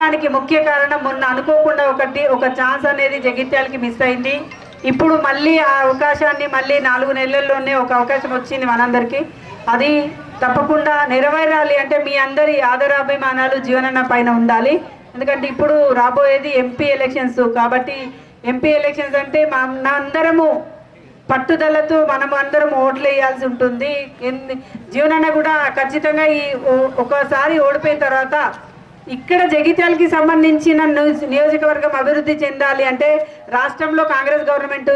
దానికి ముఖ్య కారణం మొన్న అనుకోకుండా ఒకటి ఒక ఛాన్స్ అనేది జగిత్యాలకి మిస్ అయింది. ఇప్పుడు మళ్ళీ ఆ అవకాశాన్ని మళ్ళీ నాలుగు నెలల్లోనే ఒక అవకాశం వచ్చింది మనందరికీ. అది తప్పకుండా నెరవేరాలి అంటే మీ అందరి ఆదరాభిమానాలు జీవనన్న పైన ఉండాలి. ఎందుకంటే ఇప్పుడు రాబోయేది ఎంపీ ఎలక్షన్స్ కాబట్టి ఎంపీ ఎలక్షన్స్ అంటే మా అందరము పట్టుదలతో మనం అందరం ఓట్లు వేయాల్సి ఉంటుంది జీవనన్న కూడా ఖచ్చితంగా ఈ ఒకసారి ఓడిపోయిన తర్వాత ఇక్కడ జగిత్యాలకి సంబంధించిన నియోజకవర్గం అభివృద్ధి చెందాలి అంటే రాష్ట్రంలో కాంగ్రెస్ గవర్నమెంట్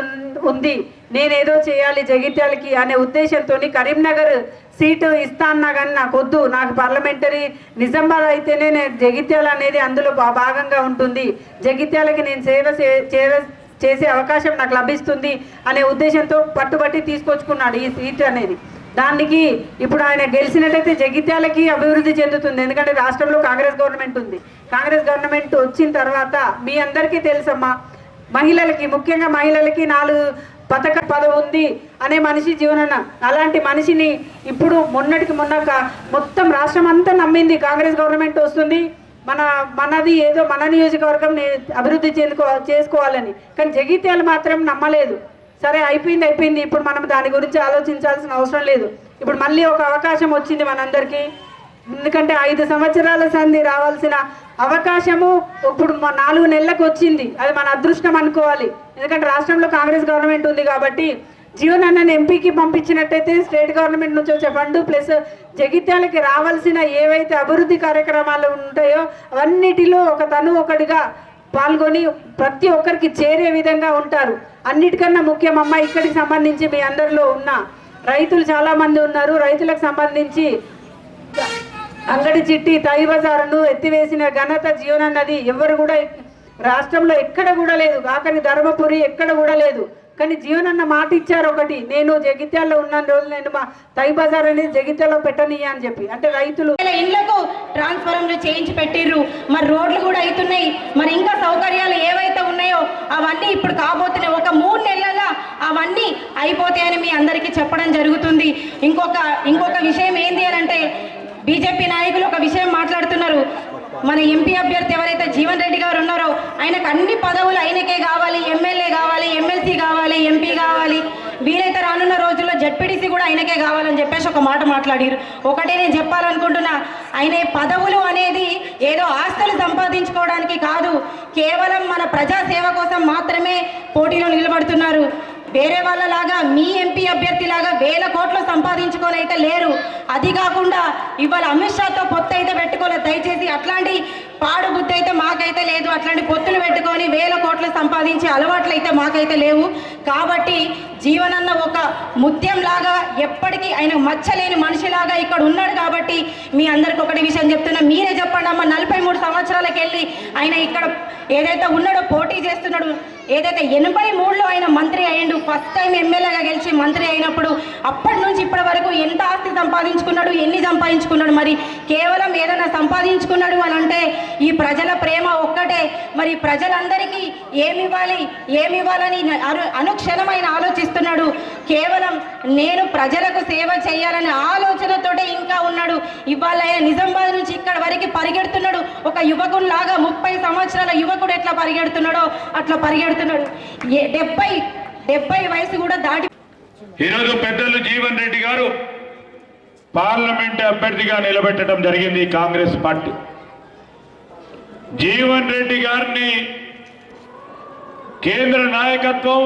ఉంది. నేనేదో చేయాలి జగిత్యాలకి అనే ఉద్దేశంతో కరీంనగర్ సీటు ఇస్తా అన్నా కానీ నాకు వద్దు. నాకు పార్లమెంటరీ నిజామాబాద్ అయితేనే నేను జగిత్యాల అనేది అందులో భాగంగా ఉంటుంది. జగిత్యాలకి నేను సేవ సేవ చేవ చేసే అవకాశం నాకు లభిస్తుంది అనే ఉద్దేశంతో పట్టుబట్టి తీసుకొచ్చుకున్నాడు ఈ సీట్ అనేది. దానికి ఇప్పుడు ఆయన గెలిచినట్టయితే జగిత్యాలకి అభివృద్ధి చెందుతుంది. ఎందుకంటే రాష్ట్రంలో కాంగ్రెస్ గవర్నమెంట్ ఉంది. కాంగ్రెస్ గవర్నమెంట్ వచ్చిన తర్వాత మీ అందరికీ తెలుసమ్మా మహిళలకి ముఖ్యంగా మహిళలకి నాలుగు పథక పదవి ఉంది అనే మనిషి జీవనన్న. అలాంటి మనిషిని ఇప్పుడు మొన్నటికి మొన్న మొత్తం రాష్ట్రం అంతా నమ్మింది. కాంగ్రెస్ గవర్నమెంట్ వస్తుంది. మన మనది ఏదో మన నియోజకవర్గం అభివృద్ధి చెందుకో చేసుకోవాలని. కానీ జగిత్యాలు మాత్రం నమ్మలేదు. సరే అయిపోయింది అయిపోయింది. ఇప్పుడు మనం దాని గురించి ఆలోచించాల్సిన అవసరం లేదు. ఇప్పుడు మళ్ళీ ఒక అవకాశం వచ్చింది మనందరికీ. ఎందుకంటే ఐదు సంవత్సరాల సంధి రావాల్సిన అవకాశము ఇప్పుడు మా నాలుగు నెలలకు వచ్చింది. అది మన అదృష్టం అనుకోవాలి. ఎందుకంటే రాష్ట్రంలో కాంగ్రెస్ గవర్నమెంట్ ఉంది కాబట్టి జీవన్ అన్నని ఎంపీకి పంపించినట్టయితే స్టేట్ గవర్నమెంట్ నుంచి వచ్చే ఫండ్ ప్లస్ జగిత్యాలకి రావాల్సిన ఏవైతే అభివృద్ధి కార్యక్రమాలు ఉంటాయో అవన్నిటిలో ఒక తను ఒకటిగా పాల్గొని ప్రతి ఒక్కరికి చేరే విధంగా ఉంటారు. అన్నిటికన్నా ముఖ్యం అమ్మ ఇక్కడికి సంబంధించి మీ అందరిలో ఉన్న రైతులు చాలామంది ఉన్నారు. రైతులకు సంబంధించి అంగడి చిట్టి తై బజారును ఎత్తివేసిన ఘనత జీవనన్నది ఎవరు కూడా రాష్ట్రంలో ఎక్కడ కూడా లేదు. కాకని ధర్మపురి ఎక్కడ కూడా లేదు. కానీ జీవనన్న మాట ఇచ్చారు ఒకటి నేను జగిత్యాల్లో ఉన్న రోజులు నేను మా తై బజార్ అనేది జగిత్యాల్లో పెట్టనీయ అని చెప్పి. అంటే రైతులు ఇళ్ళకు ఇండ్లకు ట్రాన్స్ఫారంలు చేయించి పెట్టిర్రు. మరి రోడ్లు కూడా అవుతున్నాయి మరి ఇంకా సౌకర్యాలు ఏవైతే ఉన్నాయో అవన్నీ ఇప్పుడు కాబోతున్నాయి ఒక మూడు నెలల అవన్నీ అయిపోతాయని మీ అందరికీ చెప్పడం జరుగుతుంది. ఇంకొక ఇంకొక విషయం ఏంది అని అంటే బీజేపీ నాయకులు ఒక విషయం మాట్లాడుతున్నారు. మన ఎంపీ అభ్యర్థి ఎవరైతే జీవన్ రెడ్డి గారు ఉన్నారో ఆయనకు అన్ని పదవులు ఆయనకే కావాలి. ఎమ్మెల్యే కావాలి ఎమ్మెల్సీ కావాలి ఎంపీ కావాలి. వీలైతే రానున్న రోజుల్లో జడ్పీటీసీ కూడా ఆయనకే కావాలని చెప్పేసి ఒక మాట మాట్లాడారు. ఒకటే నేను చెప్పాలనుకుంటున్నా ఆయన పదవులు అనేది ఏదో ఆస్తులు సంపాదించుకోవడానికి కాదు కేవలం మన ప్రజా సేవ కోసం మాత్రమే పోటీలో నిలబడుతున్నారు. వేరే వాళ్ళలాగా మీ ఎంపీ అభ్యర్థి లాగా వేల కోట్లు సంపాదించుకొని అయితే లేరు. అది కాకుండా ఇవాళ అమిత్ షాతో పొత్తు అయితే పెట్టుకోలేదు దయచేసి అట్లాంటి పాడు బుద్ధి అయితే మాకైతే లేదు. అట్లాంటి పొత్తులు పెట్టుకొని వేల కోట్లు సంపాదించే అలవాట్లు అయితే మాకైతే లేవు. కాబట్టి జీవనన్న ఒక ముత్యం లాగా ఎప్పటికీ ఆయన మచ్చలేని మనిషిలాగా ఇక్కడ ఉన్నాడు కాబట్టి మీ అందరికి ఒకటి విషయం చెప్తున్నా. మీరే చెప్పండి అమ్మ నలభై మూడు సంవత్సరాలకు వెళ్ళి ఆయన ఇక్కడ ఏదైతే ఉన్నాడో పోటీ చేస్తున్నాడు ఏదైతే ఎనభై మూడులో ఆయన మంత్రి అయ్యిండు ఫస్ట్ టైం ఎమ్మెల్యేగా గెలిచి మంత్రి అయినప్పుడు అప్పటి నుంచి ఇప్పటి వరకు ఎంత ఆస్తి సంపాదించుకున్నాడు ఎన్ని సంపాదించుకున్నాడు మరి కేవలం ఏదైనా సంపాదించుకున్నాడు అని అంటే ఈ ప్రజల ప్రేమ ఒక్కటే. మరి ప్రజలందరికీ ఏమి ఇవ్వాలి ఏమి ఇవ్వాలని అను అనుక్షణమైన ఆలోచిస్తున్నాడు. కేవలం నేను ప్రజలకు సేవ చేయాలనే ఆలోచనతోటే ఇంకా ఉన్నాడు. ఇవాళ ఆయన నిజామాబాద్ నుంచి ఇక్కడ వరకు పరిగెడుతున్నాడు. ఒక యువకుడు లాగా ముప్పై సంవత్సరాల యువకుడు ఎట్లా పరిగెడుతున్నాడో అట్లా పరిగెడుతున్నాడు. డెబ్బై డెబ్బై వయసు కూడా దాటి ఈరోజు పెద్దలు జీవన్ రెడ్డి గారు పార్లమెంట్ అభ్యర్థిగా నిలబెట్టడం జరిగింది కాంగ్రెస్ పార్టీ. జీవన్ రెడ్డి గారిని కేంద్ర నాయకత్వం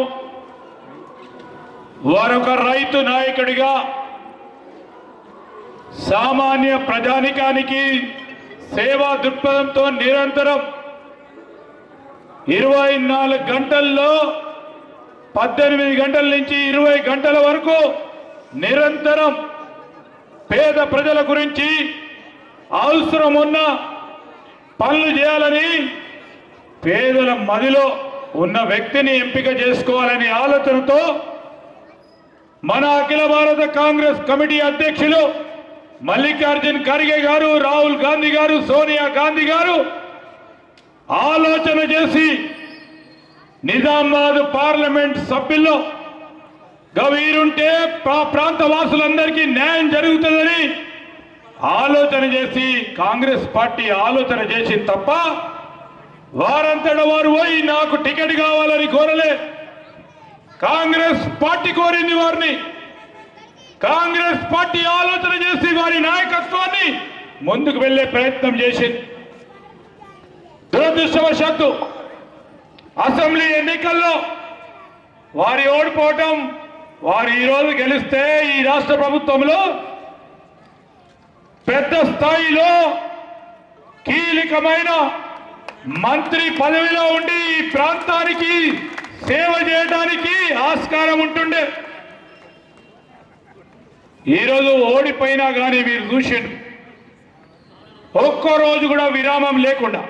వారొక రైతు నాయకుడిగా సామాన్య ప్రజానికానికి సేవా దృక్పథంతో నిరంతరం ఇరవై నాలుగు గంటల్లో పద్దెనిమిది గంటల నుంచి ఇరవై గంటల వరకు నిరంతరం పేద ప్రజల గురించి అవసరం ఉన్న పనులు చేయాలని పేదల మదిలో ఉన్న వ్యక్తిని ఎంపిక చేసుకోవాలనే ఆలోచనతో మన అఖిల భారత కాంగ్రెస్ కమిటీ అధ్యక్షులు మల్లికార్జున్ ఖర్గే గారు రాహుల్ గాంధీ గారు సోనియా గాంధీ గారు ఆలోచన చేసి నిజామాబాద్ పార్లమెంట్ సభ్యుల్లో గవీరుంటే ప్రా ప్రాంత వాసులందరికీ న్యాయం జరుగుతుందని ఆలోచన చేసి కాంగ్రెస్ పార్టీ ఆలోచన చేసింది తప్ప వారంతట వారు పోయి నాకు టికెట్ కావాలని కోరలే. కాంగ్రెస్ పార్టీ కోరింది వారిని. కాంగ్రెస్ పార్టీ ఆలోచన చేసి వారి నాయకత్వాన్ని ముందుకు వెళ్ళే ప్రయత్నం చేసింది. దురదృష్టవశాత్తు అసెంబ్లీ ఎన్నికల్లో వారి ఓడిపోవటం వారు ఈరోజు గెలిస్తే ఈ రాష్ట్ర ప్రభుత్వంలో పెద్ద స్థాయిలో కీలకమైన మంత్రి పదవిలో ఉండి ఈ ప్రాంతానికి సేవ చేయడానికి ఆస్కారం ఉంటుండే. ఈరోజు ఓడిపోయినా కానీ మీరు చూసిండు ఒక్కో రోజు కూడా విరామం లేకుండా.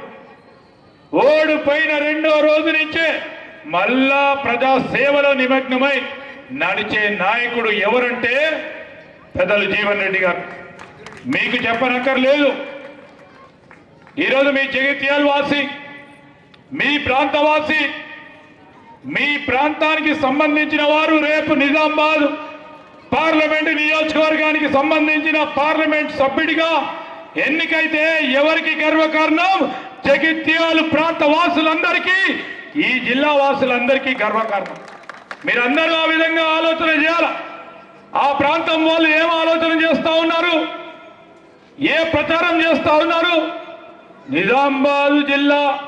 ఓడిపోయిన రెండో రోజు నుంచే మళ్ళా ప్రజా సేవలో నిమగ్నమై నడిచే నాయకుడు ఎవరంటే పెద్దలు జీవన్ రెడ్డి గారు. మీకు చెప్పనక్కర్లేదు. ఈరోజు మీ జగిత్యాల వాసి మీ ప్రాంతవాసి మీ ప్రాంతానికి సంబంధించిన వారు రేపు నిజామాబాద్ పార్లమెంట్ నియోజకవర్గానికి సంబంధించిన పార్లమెంట్ సభ్యుడిగా ఎన్నికైతే ఎవరికి గర్వకారణం? జగిత్యాలు ప్రాంత వాసులందరికీ ఈ జిల్లా వాసులందరికీ గర్వకారణం. మీరందరూ ఆ విధంగా ఆలోచన చేయాల? ఆ ప్రాంతం వాళ్ళు ఏం ఆలోచన చేస్తా ఉన్నారు? ఏ ప్రచారం చేస్తా ఉన్నారు? నిజామాబాద్ జిల్లా.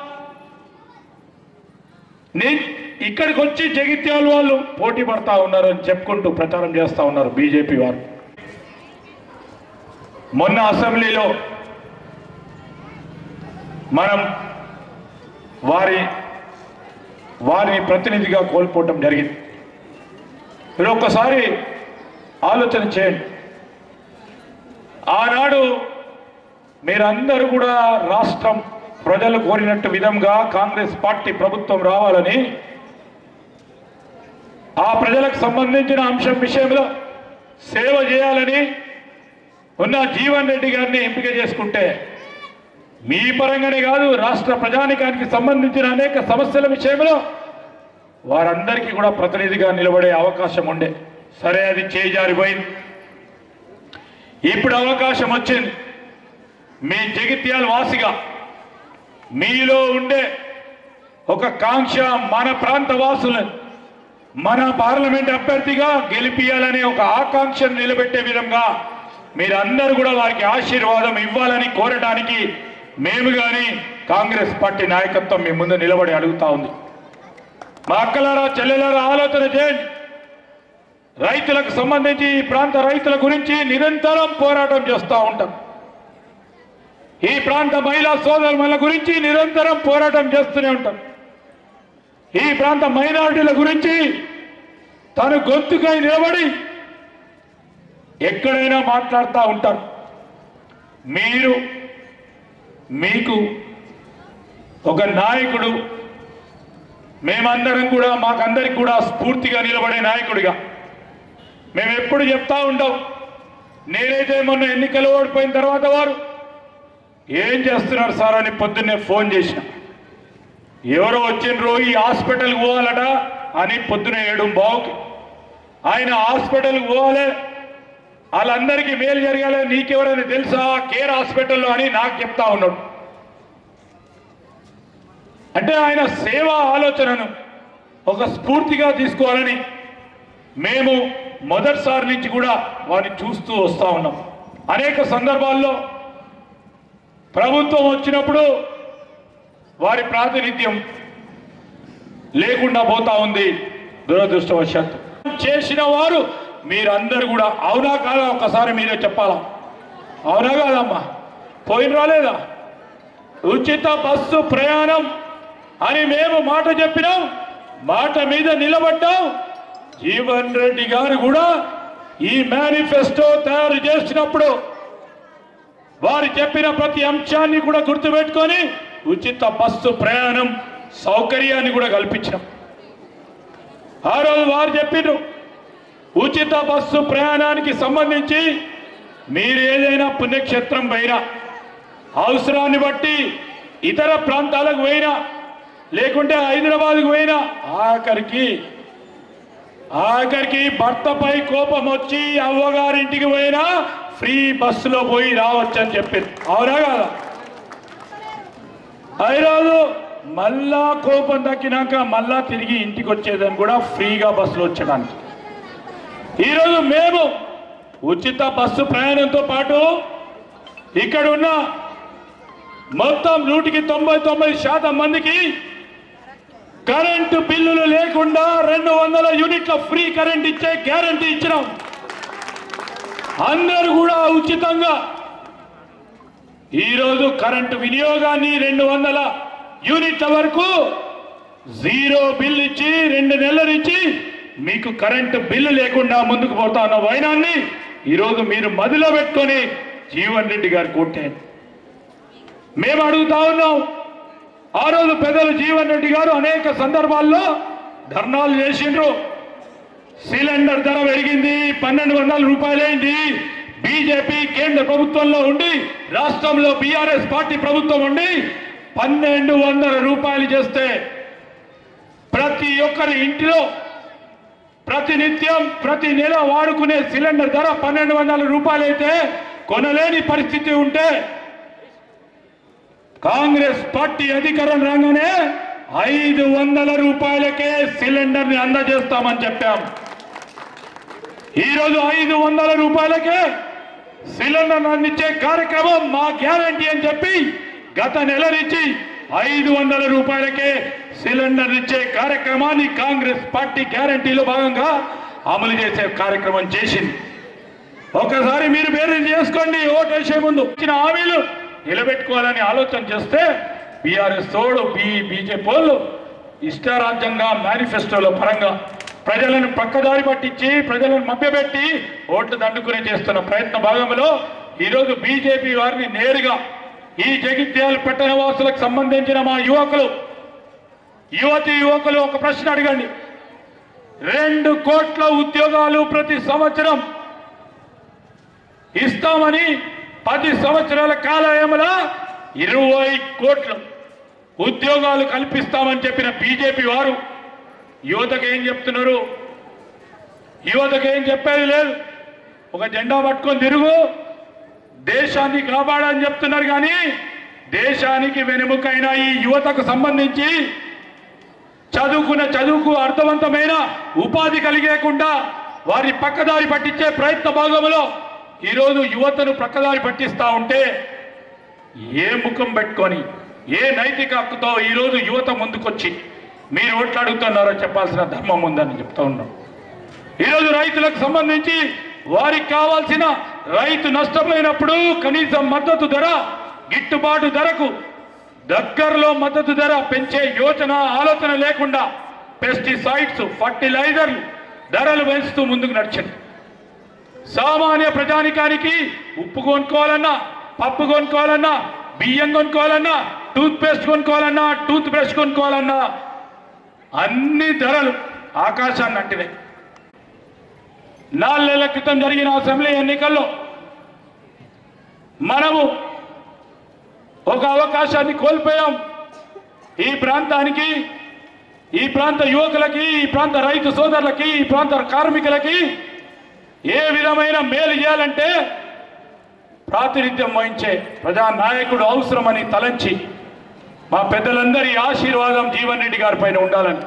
ని- ఇక్కడికి వచ్చి జగిత్యాల వాళ్ళు పోటీ పడతా ఉన్నారు అని చెప్పుకుంటూ ప్రచారం చేస్తా ఉన్నారు బీజేపీ వారు. మొన్న అసెంబ్లీలో మనం వారి వారిని ప్రతినిధిగా కోల్పోవటం జరిగింది. మీరు ఒక్కసారి ఆలోచన చేయండి. ఆనాడు మీరందరూ కూడా రాష్ట్రం ప్రజలు కోరినట్టు విధంగా కాంగ్రెస్ పార్టీ ప్రభుత్వం రావాలని ఆ ప్రజలకు సంబంధించిన అంశం విషయంలో సేవ చేయాలని ఉన్న జీవన్ రెడ్డి గారిని ఎంపిక చేసుకుంటే మీ పరంగానే కాదు రాష్ట్ర ప్రజానికానికి సంబంధించిన అనేక సమస్యల విషయంలో వారందరికీ కూడా ప్రతినిధిగా నిలబడే అవకాశం ఉండే. సరే అది చేజారిపోయింది. ఇప్పుడు అవకాశం వచ్చింది. మీ జగిత్యాల వాసిగా మీలో ఉండే ఒక కాంక్ష మన ప్రాంత వాసులను మన పార్లమెంట్ అభ్యర్థిగా గెలిపియాలనే ఒక ఆకాంక్షను నిలబెట్టే విధంగా మీరందరూ కూడా వారికి ఆశీర్వాదం ఇవ్వాలని కోరటానికి మేము కానీ కాంగ్రెస్ పార్టీ నాయకత్వం మీ ముందు నిలబడి అడుగుతా ఉంది. మా అక్కలారా చెల్లెలారా ఆలోచన చేయండి. రైతులకు సంబంధించి ఈ ప్రాంత రైతుల గురించి నిరంతరం పోరాటం చేస్తూ ఉంటాం. ఈ ప్రాంత మహిళా సోదరుల గురించి నిరంతరం పోరాటం చేస్తూనే ఉంటాం. ఈ ప్రాంత మైనారిటీల గురించి తను గొంతుకై నిలబడి ఎక్కడైనా మాట్లాడుతూ ఉంటారు మీరు మీకు ఒక నాయకుడు మేమందరం కూడా మాకందరికి కూడా స్ఫూర్తిగా నిలబడే నాయకుడిగా మేము ఎప్పుడు చెప్తా ఉంటాం. నేనైతే మొన్న ఎన్నికలు ఓడిపోయిన తర్వాత వారు ఏం చేస్తున్నారు సార్ అని పొద్దున్నే ఫోన్ చేసిన. ఎవరో వచ్చిండ్రు ఈ హాస్పిటల్కి పోవాలట అని పొద్దున ఏడు బావుకి. ఆయన హాస్పిటల్కి పోవాలి వాళ్ళందరికీ మేలు జరగాలి నీకెవరైనా తెలుసా? కేర్ హాస్పిటల్లో అని నాకు చెప్తా ఉన్నాడు. అంటే ఆయన సేవా ఆలోచనను ఒక స్ఫూర్తిగా తీసుకోవాలని మేము మొదటిసారి నుంచి కూడా వారిని చూస్తూ వస్తూ ఉన్నాం. అనేక సందర్భాల్లో ప్రభుత్వం వచ్చినప్పుడు వారి ప్రాతినిధ్యం లేకుండా పోతా ఉంది. దురదృష్టవశాత్తు. చేసిన వారు మీరందరూ కూడా అవునా కాదా ఒక్కసారి మీరే చెప్పాలా? అవునా కాదమ్మా? పోయిన రాలేదా? ఉచిత బస్సు ప్రయాణం అని మేము మాట చెప్పినాం. మాట మీద నిలబడ్డాం. జీవన్ రెడ్డి గారు కూడా ఈ మేనిఫెస్టో తయారు చేసినప్పుడు వారు చెప్పిన ప్రతి అంశాన్ని కూడా గుర్తుపెట్టుకొని ఉచిత బస్సు ప్రయాణం సౌకర్యాన్ని కూడా కల్పించాం. ఆ రోజు వారు చెప్పిండ్రు ఉచిత బస్సు ప్రయాణానికి సంబంధించి మీరు ఏదైనా పుణ్యక్షేత్రం పోయినా అవసరాన్ని బట్టి ఇతర ప్రాంతాలకు పోయినా లేకుంటే హైదరాబాద్కు పోయినా ఆఖరికి ఆఖరికి భర్తపై కోపం వచ్చి అవ్వగారింటికి పోయినా ఫ్రీ బస్సులో పోయి రావచ్చు అని చెప్పింది. అవునా కదా? హైరాదు మళ్ళా కోపం తగ్గినాక మళ్ళా తిరిగి ఇంటికి వచ్చేదని కూడా ఫ్రీగా బస్సులో వచ్చడానికి ఈరోజు మేము ఉచిత బస్సు ప్రయాణంతో పాటు ఇక్కడ ఉన్న మొత్తం నూటికి తొంభై తొంభై శాతం మందికి కరెంటు బిల్లులు లేకుండా రెండు వందల యూనిట్ల ఫ్రీ కరెంట్ ఇచ్చే గ్యారంటీ ఇచ్చినాం. అందరూ కూడా ఉచితంగా. ఈరోజు కరెంటు వినియోగాన్ని రెండు వందల యూనిట్ల వరకు జీరో బిల్ ఇచ్చి రెండు నెలలు ఇచ్చి మీకు కరెంటు బిల్లు లేకుండా ముందుకు పోతా ఉన్న వైనాన్ని ఈరోజు మీరు మదిలో పెట్టుకొని జీవన్ రెడ్డి గారు కొట్టారు. మేము అడుగుతా ఉన్నాం ఆ రోజు పెద్దలు జీవన్ రెడ్డి గారు అనేక సందర్భాల్లో ధర్నాలు చేసిండ్రు. సిలిండర్ ధర పెరిగింది పన్నెండు వందల రూపాయలైంది బీజేపీ కేంద్ర ప్రభుత్వంలో ఉండి రాష్ట్రంలో బీఆర్ఎస్ పార్టీ ప్రభుత్వం ఉండి పన్నెండు వందల రూపాయలు చేస్తే ప్రతి ఒక్కరి ఇంటిలో ప్రతి నిత్యం ప్రతి నెల వాడుకునే సిలిండర్ ధర పన్నెండు వందల రూపాయలైతే కొనలేని పరిస్థితి ఉంటే కాంగ్రెస్ పార్టీ అధికారం రాగానే ఐదు వందల రూపాయలకే సిలిండర్ని అందజేస్తామని చెప్పాం. ఈరోజు ఐదు వందల రూపాయలకే సిలిండర్ అందించే కార్యక్రమం మా గ్యారంటీ అని చెప్పి గత నెల నుంచి ఐదు వందల రూపాయలకే సిలిండర్ ఇచ్చే కార్యక్రమాన్ని కాంగ్రెస్ పార్టీ గ్యారంటీలో భాగంగా అమలు చేసే కార్యక్రమం చేసింది. ఒకసారి మీరు పేరు చేసుకోండి ఓటు వేసే ముందు ఇచ్చిన హామీలు నిలబెట్టుకోవాలని ఆలోచన చేస్తే బీఆర్ఎస్ తోడు బీ బీజేపీ వాళ్ళు ఇష్టారాజ్యంగా మేనిఫెస్టోలో పరంగా ప్రజలను పక్కదారి పట్టించి ప్రజలను మభ్యపెట్టి ఓట్లు దండుకునే చేస్తున్న ప్రయత్న భాగంలో ఈరోజు బీజేపీ వారిని నేరుగా ఈ జగిత్యాల పట్టణ వాసులకు సంబంధించిన మా యువకులు యువతి యువకులు ఒక ప్రశ్న అడగండి. రెండు కోట్ల ఉద్యోగాలు ప్రతి సంవత్సరం ఇస్తామని పది సంవత్సరాల కాలయంలో ఇరవై కోట్లు ఉద్యోగాలు కల్పిస్తామని చెప్పిన బీజేపీ వారు యువతకు ఏం చెప్తున్నారు? యువతకు ఏం చెప్పేది లేదు. ఒక జెండా పట్టుకొని తిరుగు దేశాన్ని కాపాడని చెప్తున్నారు కానీ దేశానికి వెనుముకైన ఈ యువతకు సంబంధించి చదువుకున్న చదువుకు అర్థవంతమైన ఉపాధి కలిగేకుండా వారి పక్కదారి పట్టించే ప్రయత్న భాగంలో ఈరోజు యువతను ప్రక్కదారి పట్టిస్తా ఉంటే ఏ ముఖం పెట్టుకొని ఏ నైతిక హక్కుతో ఈరోజు యువత ముందుకొచ్చి మీరు ఓట్లు అడుగుతున్నారో చెప్పాల్సిన ధర్మం ఉందని చెప్తా ఉన్నాం. ఈరోజు రైతులకు సంబంధించి వారికి కావాల్సిన రైతు నష్టమైనప్పుడు కనీసం మద్దతు ధర గిట్టుబాటు ధరకు దగ్గరలో మద్దతు ధర పెంచే యోచన ఆలోచన లేకుండా పెస్టిసైడ్స్ ఫర్టిలైజర్లు ధరలు పెంచుతూ ముందుకు నడిచింది సామాన్య ప్రజానికానికి ఉప్పు కొనుక్కోవాలన్నా పప్పు కొనుక్కోవాలన్నా బియ్యం కొనుక్కోవాలన్నా టూత్ పేస్ట్ కొనుక్కోవాలన్నా టూత్ బ్రష్ కొనుక్కోవాలన్నా అన్ని ధరలు ఆకాశాన్ని అంటినాయి నాలుగేళ్ళ క్రితం జరిగిన అసెంబ్లీ ఎన్నికల్లో మనము ఒక అవకాశాన్ని కోల్పోయాం. ఈ ప్రాంతానికి ఈ ప్రాంత యువకులకి ఈ ప్రాంత రైతు సోదరులకి ఈ ప్రాంత కార్మికులకి ఏ విధమైన మేలు చేయాలంటే ప్రాతినిధ్యం వహించే ప్రజానాయకుడు అవసరమని తలంచి మా పెద్దలందరి ఆశీర్వాదం జీవన్ రెడ్డి గారి పైన ఉండాలని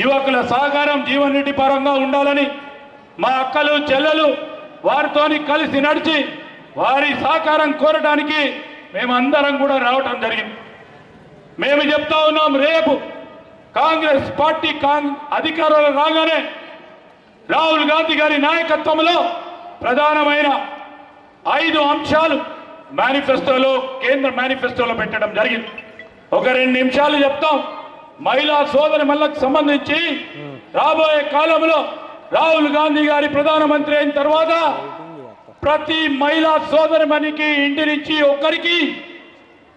యువకుల సహకారం జీవన్ రెడ్డి పరంగా ఉండాలని మా అక్కలు చెల్లెలు వారితోని కలిసి నడిచి వారి సహకారం కోరడానికి మేమందరం కూడా రావటం జరిగింది. మేము చెప్తా ఉన్నాం రేపు కాంగ్రెస్ పార్టీ కాంగ్ అధికారంలో రాగానే రాహుల్ గాంధీ గారి నాయకత్వంలో ప్రధానమైన ఐదు అంశాలు మేనిఫెస్టోలో కేంద్ర మేనిఫెస్టోలో పెట్టడం జరిగింది. ఒక రెండు నిమిషాలు చెప్తాం. మహిళా సోదరి మళ్ళకు సంబంధించి రాబోయే కాలంలో రాహుల్ గాంధీ గారి ప్రధానమంత్రి అయిన తర్వాత ప్రతి మహిళా సోదరిమణికి ఇంటి నుంచి ఒక్కరికి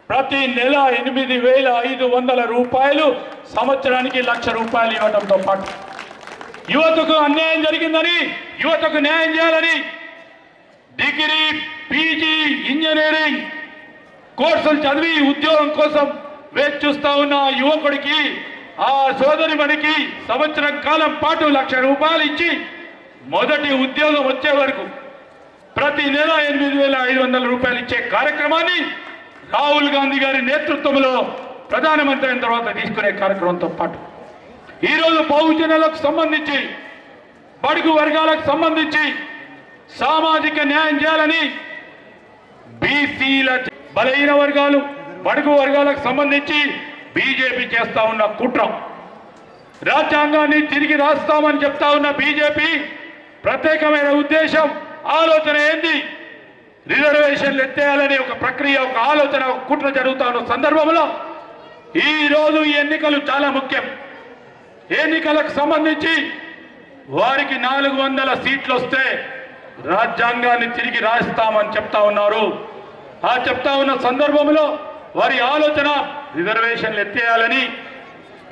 ప్రతి నెల ఎనిమిది వేల ఐదు వందల రూపాయలు సంవత్సరానికి లక్ష రూపాయలు ఇవ్వడంతో పాటు యువతకు అన్యాయం జరిగిందని యువతకు న్యాయం చేయాలని డిగ్రీ పీజీ ఇంజనీరింగ్ కోర్సులు చదివి ఉద్యోగం కోసం వేచి చూస్తా ఉన్న యువకుడికి ఆ సోదరిమణికి సంవత్సరం కాలం పాటు లక్ష రూపాయలు ఇచ్చి మొదటి ఉద్యోగం వచ్చే వరకు ప్రతి నెల ఎనిమిది వేల ఐదు వందల రూపాయలు ఇచ్చే కార్యక్రమాన్ని రాహుల్ గాంధీ గారి నేతృత్వంలో ప్రధానమంత్రి అయిన తర్వాత తీసుకునే కార్యక్రమంతో పాటు. ఈరోజు బహుజనులకు సంబంధించి బడుగు వర్గాలకు సంబంధించి సామాజిక న్యాయం చేయాలని బీసీల బలహీన వర్గాలు బడుగు వర్గాలకు సంబంధించి బీజేపీ చేస్తా ఉన్న కుట్ర. రాజ్యాంగాన్ని తిరిగి రాస్తామని చెప్తా ఉన్న బీజేపీ ప్రత్యేకమైన ఉద్దేశం ఆలోచన ఏంది? రిజర్వేషన్లు ఎత్తేయాలని ఒక ప్రక్రియ ఒక ఆలోచన ఒక కుట్ర జరుగుతా ఉన్న సందర్భంలో ఈ రోజు ఈ ఎన్నికలు చాలా ముఖ్యం. ఎన్నికలకు సంబంధించి వారికి నాలుగు వందల సీట్లు వస్తే రాజ్యాంగాన్ని తిరిగి రాస్తామని చెప్తా ఉన్నారు. ఆ చెప్తా ఉన్న సందర్భంలో వారి ఆలోచన రిజర్వేషన్లు ఎత్తేయాలని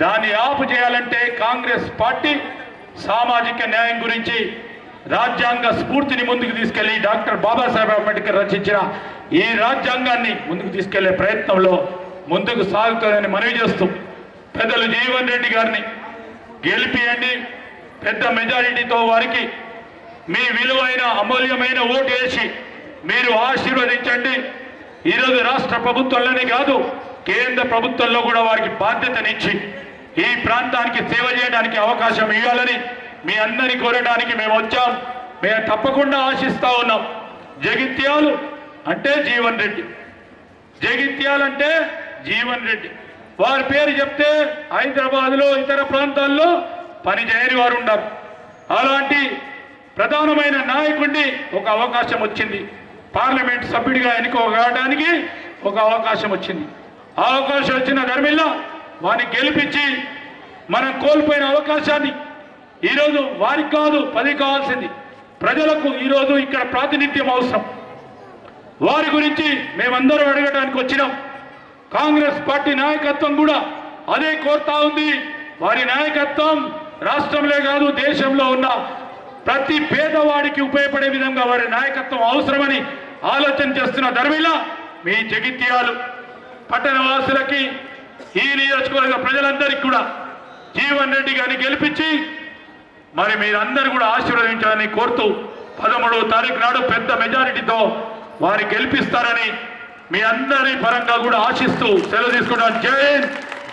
దాన్ని ఆపు చేయాలంటే కాంగ్రెస్ పార్టీ సామాజిక న్యాయం గురించి రాజ్యాంగ స్ఫూర్తిని ముందుకు తీసుకెళ్ళి డాక్టర్ బాబాసాహెబ్ అంబేద్కర్ రచించిన ఈ రాజ్యాంగాన్ని ముందుకు తీసుకెళ్ళే ప్రయత్నంలో ముందుకు సాగుతుందని మనవి చేస్తూ పెద్దలు జీవన్ రెడ్డి గారిని గెలిపియండి. పెద్ద మెజారిటీతో వారికి మీ విలువైన అమూల్యమైన ఓటు వేసి మీరు ఆశీర్వదించండి. ఈరోజు రాష్ట్ర ప్రభుత్వంలోనే కాదు కేంద్ర ప్రభుత్వంలో కూడా వారికి బాధ్యతనిచ్చి ఈ ప్రాంతానికి సేవ చేయడానికి అవకాశం ఇవ్వాలని మీ అందరిని కోరడానికి మేము వచ్చాం. మేము తప్పకుండా ఆశిస్తా ఉన్నాం. జగిత్యాలు అంటే జీవన్ రెడ్డి. జగిత్యాలంటే జీవన్ రెడ్డి. వారి పేరు చెప్తే హైదరాబాద్లో ఇతర ప్రాంతాల్లో పని చేయని వారు ఉన్నారు అలాంటి ప్రధానమైన నాయకుడిని ఒక అవకాశం వచ్చింది. పార్లమెంట్ సభ్యుడిగా ఎన్నుకోవడానికి ఒక అవకాశం వచ్చింది. ఆ అవకాశం వచ్చిన ధర్మిల్లా వారిని గెలిపించి మనం కోల్పోయిన అవకాశాన్ని ఈరోజు వారికి కాదు పది కావాల్సింది. ప్రజలకు ఈరోజు ఇక్కడ ప్రాతినిధ్యం అవసరం. వారి గురించి మేమందరం అడగడానికి వచ్చినాం. కాంగ్రెస్ పార్టీ నాయకత్వం కూడా అదే కోరుతా ఉంది. వారి నాయకత్వం రాష్ట్రంలో కాదు దేశంలో ఉన్న ప్రతి పేదవాడికి ఉపయోగపడే విధంగా వారి నాయకత్వం అవసరమని ఆలోచన చేస్తున్న ధర్మిల మీ జగిత్యాలు. పట్టణవాసులకి ఈ నియోజకవర్గ ప్రజలందరికీ కూడా జీవన్ రెడ్డి గారిని గెలిపించి మరి మీరందరూ కూడా ఆశీర్వదించాలని కోరుతూ పదమూడవ తారీఖు నాడు పెద్ద మెజారిటీతో వారి గెలిపిస్తారని మీ అందరి పరంగా కూడా ఆశిస్తూ సెలవు తీసుకుంటాను జై